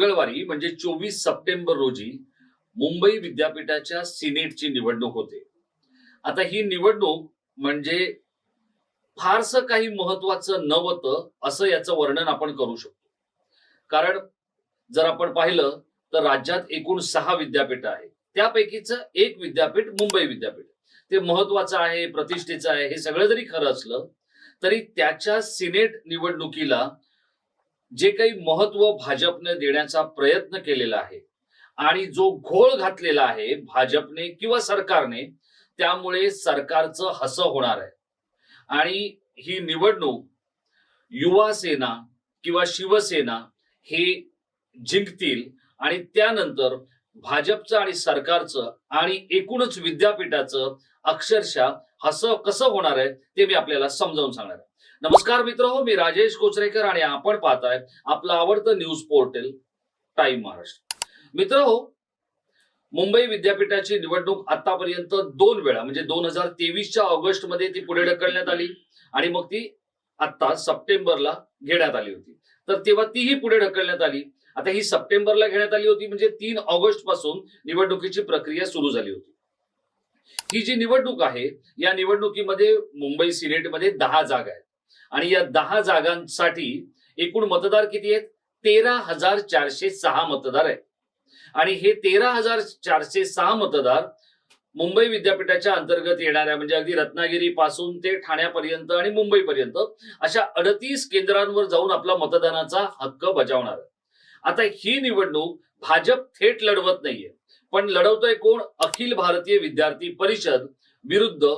मंगळवारी म्हणजे चोवीस सप्टेंबर रोजी मुंबई विद्यापीठाच्या सिनेटची निवडणूक होते. आता ही निवडणूक म्हणजे फारसं काही महत्वाचं नव्हतं असं याचं वर्णन आपण करू शकतो. कारण जर आपण पाहिलं तर राज्यात एकूण सहा विद्यापीठ आहे त्यापैकीच एक विद्यापीठ मुंबई विद्यापीठ. ते महत्वाचं आहे प्रतिष्ठेचं आहे हे सगळं जरी खरं असलं तरी त्याच्या सिनेट निवडणुकीला जे काही महत्त्व भाजपने देण्याचा प्रयत्न केलेला आहे आणि जो घोळ घातलेला आहे भाजपने किंवा सरकारने त्यामुळे सरकारचं हसं होणार आहे. आणि ही निवडणूक युवा सेना किंवा शिवसेना हे जिंकतील आणि त्यानंतर भाजपचं आणि सरकारचं आणि एकूणच विद्यापीठाचं अक्षरशः हसं कसं होणार आहे ते मी आपल्याला समजावून सांगणार आहे. नमस्कार मित्र हो मी राजेश कोचरेकर आणि आपण पाहताय आपलं आवडतं न्यूज पोर्टल टाइम महाराष्ट्र मित्र हो मुंबई विद्यापीठाची निवडणूक आतापर्यंत दोन वेळा म्हणजे दोन हजार तेवीसच्या ऑगस्टमध्ये ती पुढे ढकलण्यात आली आणि मग ती आता सप्टेंबरला घेण्यात आली होती. तर तेव्हा तीही पुढे ढकलण्यात आली. आता ही सप्टेंबरला घेण्यात आली होती म्हणजे तीन ऑगस्टपासून निवडणुकीची प्रक्रिया सुरू झाली होती. ही जी निवडणूक आहे या निवडणुकीमध्ये मुंबई सिनेटमध्ये दहा जागा आहेत. आणि या दहा जागांसाठी एकूण मतदार किती आहेत? तेरा हजार चारशे सहा मतदार आहेत. आणि हे तेरा हजार चारशे सहा मतदार मुंबई विद्यापीठाच्या अंतर्गत येणाऱ्या म्हणजे अगदी रत्नागिरी पासून ते ठाण्यापर्यंत आणि मुंबईपर्यंत अशा अडतीस केंद्रांवर जाऊन आपला मतदानाचा हक्क बजावणार आहे. आता ही निवडणूक भाजप थेट लढवत नाहीये. पण लढवतोय कोण? अखिल भारतीय विद्यार्थी परिषद विरुद्ध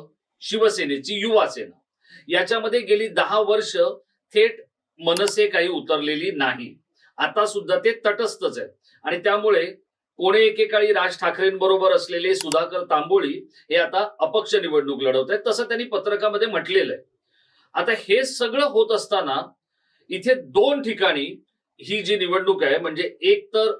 शिवसेनेची युवा सेना. याच्यामध्ये गेली दहा वर्ष थेट मनसे काही उतरलेली नाही. आता सुद्धा ते तटस्थच आहेत. आणि त्यामुळे कोणे एकेकाळी राज ठाकरेंबरोबर असलेले सुधाकर तांबोळी हे आता अपक्ष निवडणूक लढवत आहेत तसं त्यांनी पत्रकामध्ये म्हटलेलं आहे. आता हे सगळं होत असताना इथे दोन ठिकाणी ही जी निवडणूक आहे म्हणजे एक तर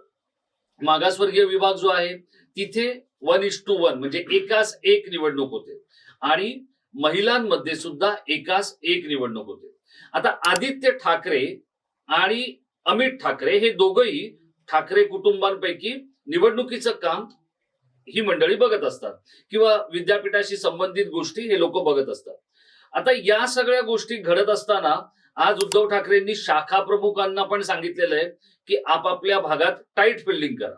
मागासवर्गीय विभाग जो आहे तिथे वन इज टू वन म्हणजे एकास एक निवडणूक होते. आणि महिलांमध्ये सुद्धा एकाच एक निवडणूक होते. आता आदित्य ठाकरे आणि अमित ठाकरे हे दोघही ठाकरे कुटुंबांपैकी निवडणुकीचं काम ही मंडळी बघत असतात किंवा विद्यापीठाशी संबंधित गोष्टी हे लोक बघत असतात. आता या सगळ्या गोष्टी घडत असताना आज उद्धव ठाकरेंनी शाखा प्रमुखांना पण सांगितलेलं आहे की आपापल्या भागात टाईट फिल्डिंग करा.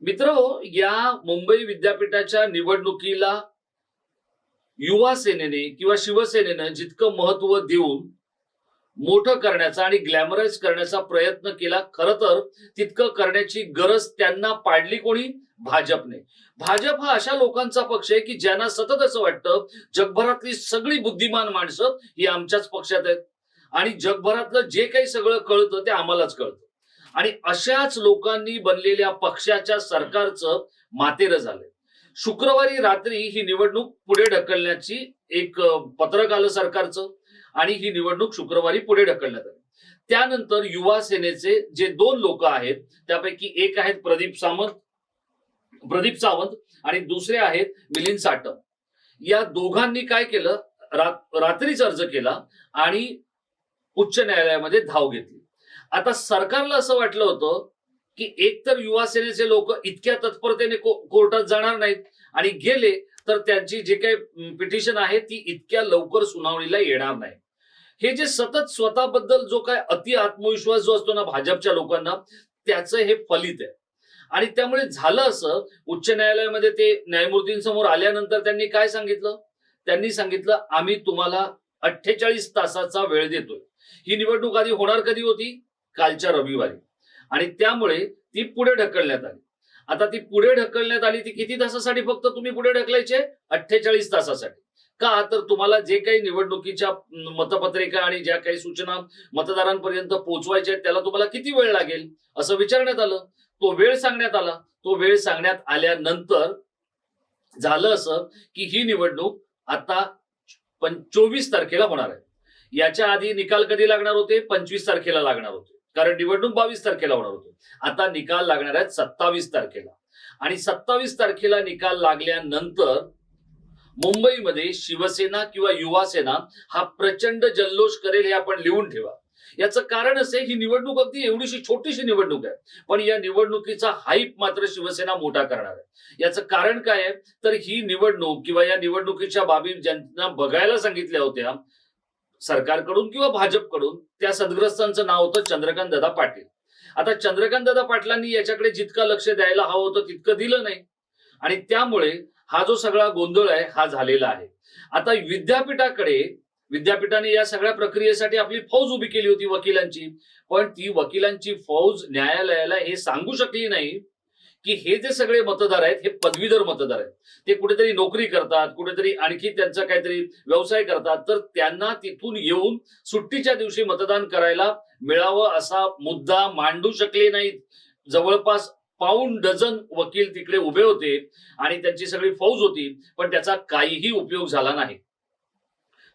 मित्र या मुंबई विद्यापीठाच्या निवडणुकीला युवा सेनेने किंवा शिवसेनेनं जितकं महत्त्व देऊन मोठं करण्याचा आणि ग्लॅमराईज करण्याचा प्रयत्न केला खर तर तितकं करण्याची गरज त्यांना पाडली कोणी? भाजपने. भाजप हा अशा लोकांचा पक्ष आहे की ज्यांना सतत असं वाटतं जगभरातली सगळी बुद्धिमान माणसं ही आमच्याच पक्षात आहेत. आणि जगभरातलं जे काही सगळं कळतं ते आम्हालाच कळतं. आणि अशाच लोकांनी बनलेल्या पक्षाच्या सरकारचं मातेरं झालंय. शुक्रवारी रात्री ही निवडणूक पुढे ढकलण्याची एक पत्रक आलं सरकारचं आणि ही निवडणूक शुक्रवारी पुढे ढकलण्यात आली. त्यानंतर युवा सेनेचे जे दोन लोक आहेत त्यापैकी एक आहेत प्रदीप सावंत प्रदीप सावंत आणि दुसरे आहेत मिलिंद साटम या दोघांनी काय केलं? रात- रात्रीच अर्ज केला आणि उच्च न्यायालयामध्ये धाव घेतली. आता सरकारला असं वाटलं होतं की एक तर युवा सेनेचे लोक इतक्या तत्परतेने कोर्टात जाणार नाहीत आणि गेले तर त्यांची जे काही पिटिशन आहे ती इतक्या लवकर सुनावणीला येणार नाही. हे जे सतत स्वतःबद्दल जो काय अति आत्मविश्वास जो असतो ना भाजपच्या लोकांना त्याचं हे फलित आहे. आणि त्यामुळे झालं असं उच्च न्यायालयामध्ये ते न्यायमूर्तींसमोर आल्यानंतर त्यांनी काय सांगितलं? त्यांनी सांगितलं आम्ही तुम्हाला अठ्ठेचाळीस तासाचा वेळ देतोय. ही निवडणूक आधी होणार कधी होती? कालच्या रविवारी. आणि त्यामुळे ती पुढे ढकलण्यात आली. आता ती पुढे ढकलण्यात आली ती किती तासासाठी फक्त तुम्ही पुढे ढकलायचे? अठ्ठेचाळीस तासासाठी. का? तर तुम्हाला जे काही निवडणुकीच्या मतपत्रिका आणि ज्या काही सूचना मतदारांपर्यंत पोहोचवायच्या त्याला तुम्हाला किती वेळ लागेल? असं विचारण्यात आलं. तो वेळ सांगण्यात आला. तो वेळ सांगण्यात आल्यानंतर झालं असं की ही निवडणूक आता पण चोवीस तारखेला होणार आहे. याच्या आधी निकाल कधी लागणार होते? पंचवीस तारखेला लागणार होते. कारण निवडणूक बावीस तारखेला होणार होती. आता निकाल लागणार आहेत सत्तावीस तारखेला. आणि सत्तावीस तारखेला निकाल लागल्यानंतर मुंबईमध्ये शिवसेना किंवा युवासेना हा प्रचंड जल्लोष करेल हे आपण लिहून ठेवा. याचं कारण असे ही निवडणूक अगदी एवढीशी छोटीशी निवडणूक आहे. पण या निवडणुकीचा हाईप मात्र शिवसेना मोठा करणार आहे. याचं कारण काय आहे? तर ही निवडणूक किंवा या निवडणुकीच्या बाबी ज्यांना बघायला सांगितल्या होत्या सरकारकडून किंवा भाजपकडून त्या सदग्रस्तांचं नाव होतं चंद्रकांत दादा पाटील. आता चंद्रकांत दादा पाटलांनी याच्याकडे जितकं लक्ष द्यायला हवं होतं तितकं दिलं नाही. आणि त्यामुळे हा जो सगळा गोंधळ आहे हा झालेला आहे. आता विद्यापीठाकडे विद्यापीठाने या सगळ्या प्रक्रियेसाठी आपली फौज उभी केली होती वकिलांची. पण ती वकिलांची फौज न्यायालयाला हे सांगू शकली नाही. की हे जे सगळे मतदार आहेत हे पदवीधर मतदार आहेत. ते कुठेतरी नोकरी करतात कुठेतरी आणखी त्यांचा काहीतरी व्यवसाय करतात तर त्यांना तिथून येऊन सुट्टीच्या दिवशी मतदान करायला मिळावं असा मुद्दा मांडू शकले नाहीत. जवळपास पाऊण डझन वकील तिकडे उभे होते आणि त्यांची सगळी फौज होती पण त्याचा काहीही उपयोग झाला नाही.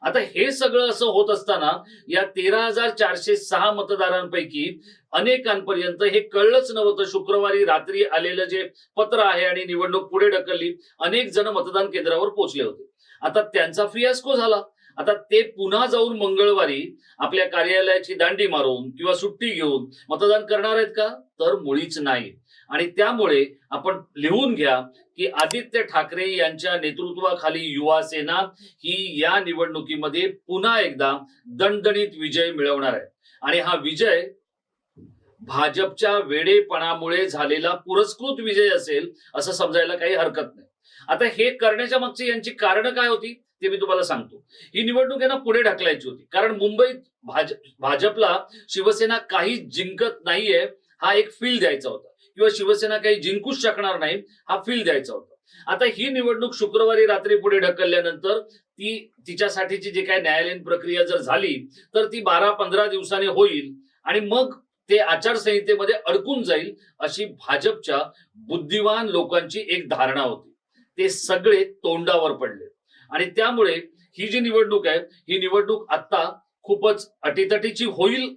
आता हे सगळं असं होत असताना या तेरा हजार चारशे सहा मतदारांपैकी अनेकांपर्यंत हे कळलंच नव्हतं. शुक्रवारी रात्री आलेलं जे पत्र आहे आणि निवडणूक पुढे ढकलली अनेक जण मतदान केंद्रावर पोहोचले होते. आता त्यांचा फियास्को झाला. आता ते पुन्हा जाऊन मंगळवारी आपल्या कार्यालयाची दांडी मारून किंवा सुट्टी घेऊन मतदान करणार आहेत का? तर मुळीच नाही. आणि त्यामुळे आपण लिहून घ्या की आदित्य ठाकरे यांच्या नेतृत्वाखाली युवा सेना ही या निवडणुकीमध्ये पुन्हा एकदा दणदणीत विजय मिळवणार आहे. आणि हा विजय भाजपच्या वेडेपणामुळे झालेला पुरस्कृत विजय असेल असं समजायला काही हरकत नाही. आता हे करण्याच्या मागची यांची कारणं काय होती ते मी तुम्हाला सांगतो. ही निवडणूक यांना पुढे ढकलायची होती. कारण मुंबईत भाजप भाजपला शिवसेना काही जिंकत नाहीये हा एक फील द्यायचा होता. किंवा शिवसेना काही जिंकूच शकणार नाही हा फील द्यायचा होता. आता ही निवडणूक शुक्रवारी रात्री पुढे ढकलल्यानंतर ती तिच्यासाठीची जी काही न्यायालयीन प्रक्रिया जर झाली तर ती बारा पंधरा दिवसांनी होईल. आणि मग ते आचारसंहितेमध्ये अडकून जाईल अशी भाजपच्या बुद्धिवान लोकांची एक धारणा होती. ते सगळे तोंडावर पडले. आणि त्यामुळे ही जी निवडणूक आहे ही निवडणूक आता खूपच अटीतटीची होईल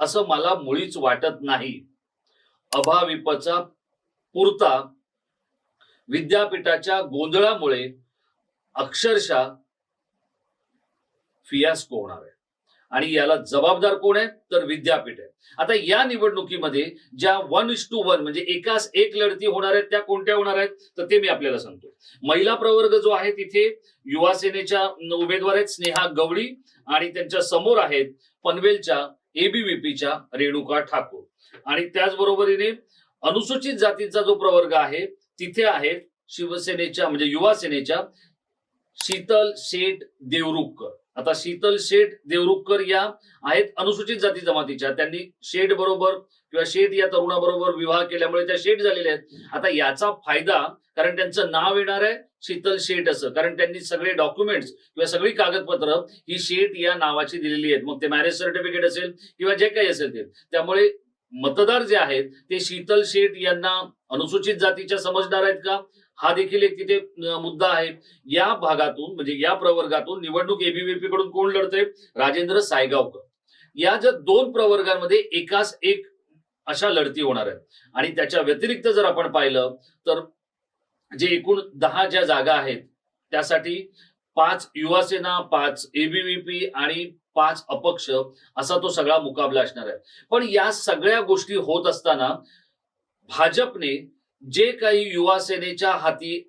असं मला मुळीच वाटत नाही. अभाविपचा पुरता विद्यापीठाच्या गोंधळामुळे अक्षरशः फियास्को होणार आहे. आणि याला जबाबदार कोण आहे? तर विद्यापीठ आहे. आता या निवडणुकीमध्ये ज्या वन इज टू वन म्हणजे एकाच एक लढती होणार आहेत त्या कोणत्या होणार आहेत? तर ते मी आपल्याला सांगतो. महिला प्रवर्ग जो आहे तिथे युवा सेनेच्या उमेदवार आहेत स्नेहा गवळी आणि त्यांच्यासमोर आहेत पनवेलच्या एबीव्हीपीच्या रेणुका ठाकूर. आणि त्याचबरोबरीने अनुसूचित जातीचा जो प्रवर्ग आहे तिथे आहेत शिवसेनेच्या म्हणजे युवा सेनेच्या शीतल शेठ देवरुखकर. आता शीतल शेठ देवरुखकर या आहेत अनुसूचित जाती जमातीच्या. त्यांनी शेठ बरोबर किंवा शेठ या तरुणाबरोबर विवाह केल्यामुळे त्या शेठ झालेल्या आहेत. आता याचा फायदा कारण त्यांचं नाव येणार आहे शीतल शेठ असं. कारण त्यांनी सगळे डॉक्युमेंट्स किंवा सगळी कागदपत्र ही शेठ या नावाची दिलेली आहेत. मग ते मॅरेज सर्टिफिकेट असेल किंवा जे काही असेल ते. त्यामुळे मतदार जे आहेत ते शीतल शेठ यांना अनुसूचित जातीच्या समजणार आहेत का? हा देखील एक तिथे मुद्दा आहे. या भागातून म्हणजे या प्रवर्गातून निवडणूक एबीव्हीपी कडून कोण लढतंय? राजेंद्र सायगावकर. या ज्या दोन प्रवर्गांमध्ये एकाच एक अशा लढती होणार आहेत. आणि त्याच्या व्यतिरिक्त जर आपण पाहिलं तर जे एकूण दहा ज्या जागा आहेत त्यासाठी पाच युवासेना पाच एबीव्हीपी आणि पाच अपक्ष असा तो सगळा मुकाबला असणार आहे. पण या सगळ्या गोष्टी होत असताना भाजपने जे काही युवा सेनेच्या हाती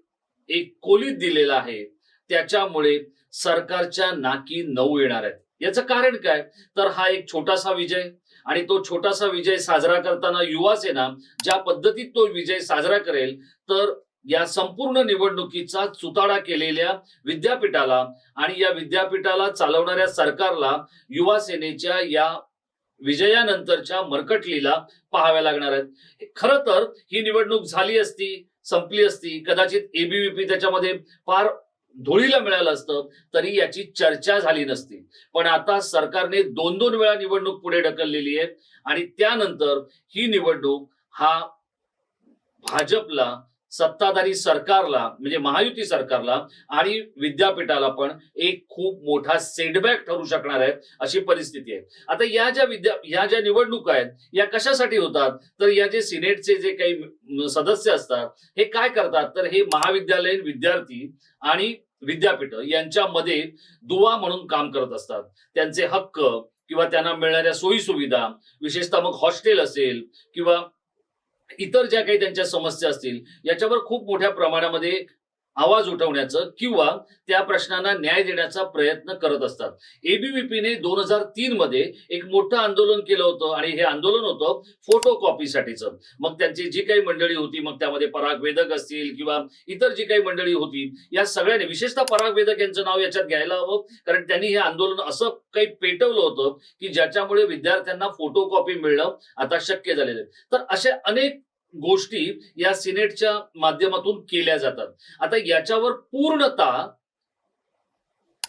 एक कोलीत दिलेला आहे त्याच्यामुळे सरकारच्या नाकी नऊ येणार आहेत. याचं कारण काय? तर हा एक छोटासा विजय आणि तो छोटासा विजय साजरा करताना युवा सेना ज्या पद्धतीत तो विजय साजरा करेल तर या संपूर्ण निवडणुकीचा चुताडा केलेल्या विद्यापीठाला आणि या विद्यापीठाला चालवणाऱ्या सरकारला युवा सेनेच्या या विजयानंतरच्या मरकटलीला पाहाव्या लागणार आहेत. खरं तर ही निवडणूक झाली असती संपली असती कदाचित एबीव्हीपी त्याच्यामध्ये फार धुळीला मिळालं असतं तरी याची चर्चा झाली नसती. पण आता सरकारने दोन दोन वेळा निवडणूक पुढे ढकललेली आहे आणि त्यानंतर ही निवडणूक हा भाजपला सत्ताधारी सरकारला म्हणजे महायुती सरकारला आणि विद्यापीठाला पण एक खूप मोठा सेटबॅक ठरू शकणार आहे अशी परिस्थिती आहे. आता या ज्या विद्या या ज्या निवडणुका आहेत या कशासाठी होतात? तर या जे सिनेटचे जे काही सदस्य असतात हे काय करतात? तर हे महाविद्यालयीन विद्यार्थी आणि विद्यापीठ यांच्यामध्ये दुवा म्हणून काम करत असतात. त्यांचे हक्क किंवा त्यांना मिळणाऱ्या सोयी सुविधा विशेषतः मग हॉस्टेल असेल किंवा इतर ज्या काही त्यांच्या समस्या असतील याच्यावर खूप मोठ्या प्रमाणामध्ये आवाज उठवण्याचं किंवा त्या प्रश्नांना न्याय देण्याचा प्रयत्न करत असतात. एबीव्हीपीने दोन हजार तीन मध्ये एक मोठं आंदोलन केलं होतं आणि हे आंदोलन होतं फोटो कॉपीसाठीचं मग त्यांची जी काही मंडळी होती मग त्यामध्ये पराग वेदक असतील किंवा इतर जी काही मंडळी होती या सगळ्यांनी विशेषतः पराग वेदक यांचं नाव याच्यात घ्यायला हवं. कारण त्यांनी हे आंदोलन असं काही पेटवलं होतं की ज्याच्यामुळे विद्यार्थ्यांना फोटो कॉपी मिळणं आता शक्य झालेलं आहे. तर अशा अनेक गोष्टी या सिनेटच्या माध्यमातून केल्या जातात. आता याच्यावर पूर्णतः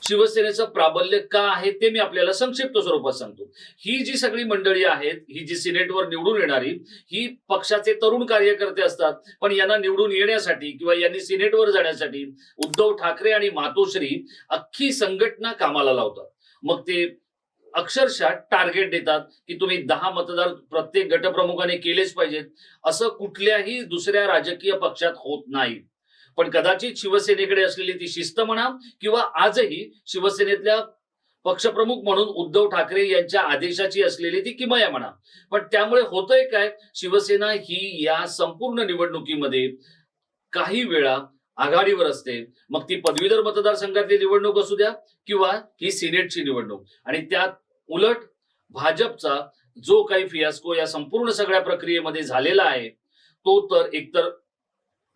शिवसेनेचं प्राबल्य का आहे ते मी आपल्याला संक्षिप्त स्वरूपात सांगतो. ही जी सगळी मंडळी आहेत ही जी सिनेटवर निवडून येणारी ही पक्षाचे तरुण कार्यकर्ते असतात पण यांना निवडून येण्यासाठी किंवा यांनी सिनेटवर जाण्यासाठी उद्धव ठाकरे आणि मातोश्री अख्खी संघटना कामाला लावतात. मग ते अक्षरशः टार्गेट देतात की तुम्ही दहा मतदार प्रत्येक गटप्रमुखाने केलेच पाहिजेत. असं कुठल्याही दुसऱ्या राजकीय पक्षात होत नाही. पण कदाचित शिवसेनेकडे असलेली ती शिस्त म्हणा किंवा आजही शिवसेनेतल्या पक्षप्रमुख म्हणून उद्धव ठाकरे यांच्या आदेशाची असलेली ती किमया म्हणा. पण त्यामुळे होतंय काय? शिवसेना ही या संपूर्ण निवडणुकीमध्ये काही वेळा आघाडीवर असते. मग ती पदवीधर मतदारसंघातली निवडणूक असू द्या किंवा ही सिनेटची निवडणूक. आणि त्यात उलट भाजपचा जो काही फियास्को या संपूर्ण सगळ्या प्रक्रियेमध्ये झालेला आहे तो तर एकतर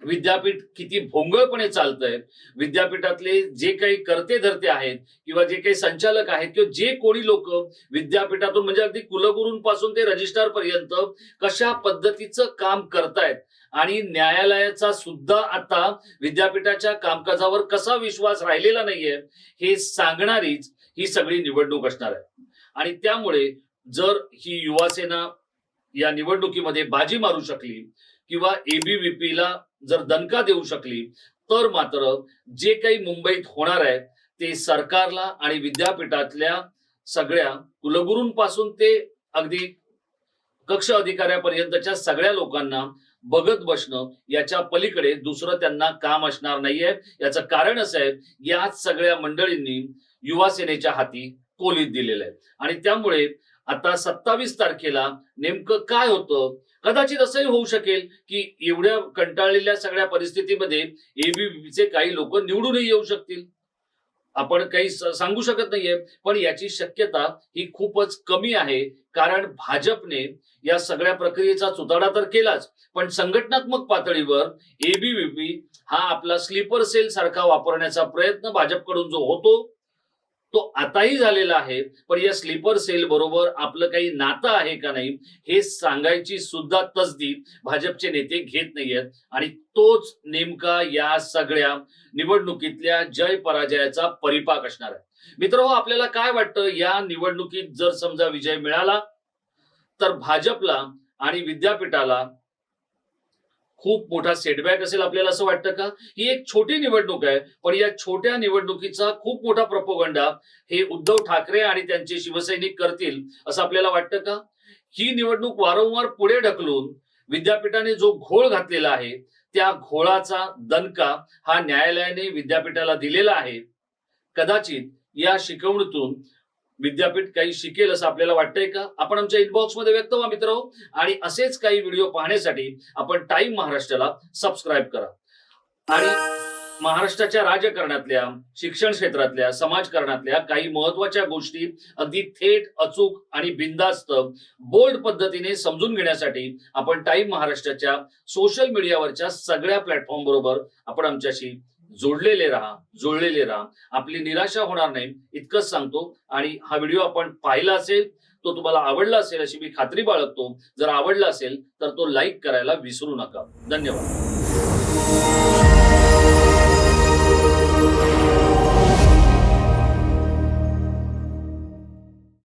विद्यापीठ किती भोंगळपणे चालतंय. विद्यापीठातले जे काही करते धरते आहेत किंवा जे काही संचालक आहेत किंवा जे कोणी लोक विद्यापीठातून म्हणजे अगदी कुलगुरूंपासून ते रजिस्ट्रार पर्यंत कशा पद्धतीचं काम करतायत आणि न्यायालयाचा सुद्धा आता विद्यापीठाच्या कामकाजावर कसा विश्वास राहिलेला नाहीये हे सांगणारीच ही सगळी निवडणूक असणार आहे. आणि त्यामुळे जर ही युवासेना या निवडणुकीमध्ये बाजी मारू शकली किंवा एबीव्हीपीला जर दणका देऊ शकली तर मात्र जे काही मुंबईत होणार आहे ते सरकारला आणि विद्यापीठातल्या सगळ्या कुलगुरूंपासून ते अगदी कक्ष अधिकाऱ्यापर्यंतच्या सगळ्या लोकांना बघत बसणं याच्या पलीकडे दुसरं त्यांना काम असणार नाहीये. याचं कारण असं आहे याच सगळ्या मंडळींनी युवा सेनेच्या हाती कोलीत दिलेलं आहे. आणि त्यामुळे आता सत्तावीस तारखेला नेमकं काय होतं कदाचित असंही होऊ शकेल की एवढ्या कंटाळलेल्या सगळ्या परिस्थितीमध्ये एबीवीपीचे काही लोक निवडूनही येऊ शकतील. आपण काही सांगू शकत नाहीये पण याची शक्यता ही खूपच कमी आहे. कारण भाजपने या सगळ्या प्रक्रियेचा चुताडा तर केलाच पण संघटनात्मक पातळीवर एबीव्हीपी हा आपला स्लीपर सेल सारखा वापरण्याचा प्रयत्न भाजपकडून जो होतो तो आताही झालेला आहे. पण या स्लीपर सेल बरोबर आपलं काही नातं आहे का नाही हे सांगायची सुद्धा तसदी भाजपचे नेते घेत नाहीयेत. आणि तोच नेमका या सगळ्या निवडणुकीतल्या जय पराजयाचा परिपाक असणार आहे. मित्र आपल्याला काय वाटतं या निवडणुकीत जर समजा विजय मिळाला तर भाजपला आणि विद्यापीठाला खूप मोठा सेटबॅक असेल आपल्याला असं वाटतं का? ही एक छोटी निवडणूक आहे पण या छोट्या निवडणुकीचा खूप मोठा प्रपोगंडा हे उद्धव ठाकरे आणि त्यांचे शिवसैनिक करतील असं आपल्याला वाटतं का? ही निवडणूक वारंवार पुढे ढकलून विद्यापीठाने जो घोळ घातलेला आहे त्या घोळाचा दणका हा न्यायालयाने विद्यापीठाला दिलेला आहे. कदाचित या शिकवणीतून विद्यापीठ काही शिकेल असं आपल्याला वाटतंय का? आपण आमच्या इनबॉक्समध्ये व्यक्त व्हा मित्र. आणि असेच काही व्हिडिओ पाहण्यासाठी आपण टाइम महाराष्ट्राला सबस्क्राईब करा. आणि महाराष्ट्राच्या राजकारणातल्या शिक्षण क्षेत्रातल्या समाजकारणातल्या काही महत्त्वाच्या गोष्टी अगदी थेट अचूक आणि बिंदास्त बोल्ड पद्धतीने समजून घेण्यासाठी आपण टाइम महाराष्ट्राच्या सोशल मीडियावरच्या सगळ्या प्लॅटफॉर्म बरोबर आपण आमच्याशी जोडलेले राहा जुळलेले राहा. आपली निराशा होणार नाही इतकंच सांगतो. आणि हा व्हिडिओ आपण पाहिला असेल तो तुम्हाला आवडला असेल अशी मी खात्री बाळगतो. जर आवडला असेल तर तो लाईक करायला विसरू नका. धन्यवाद.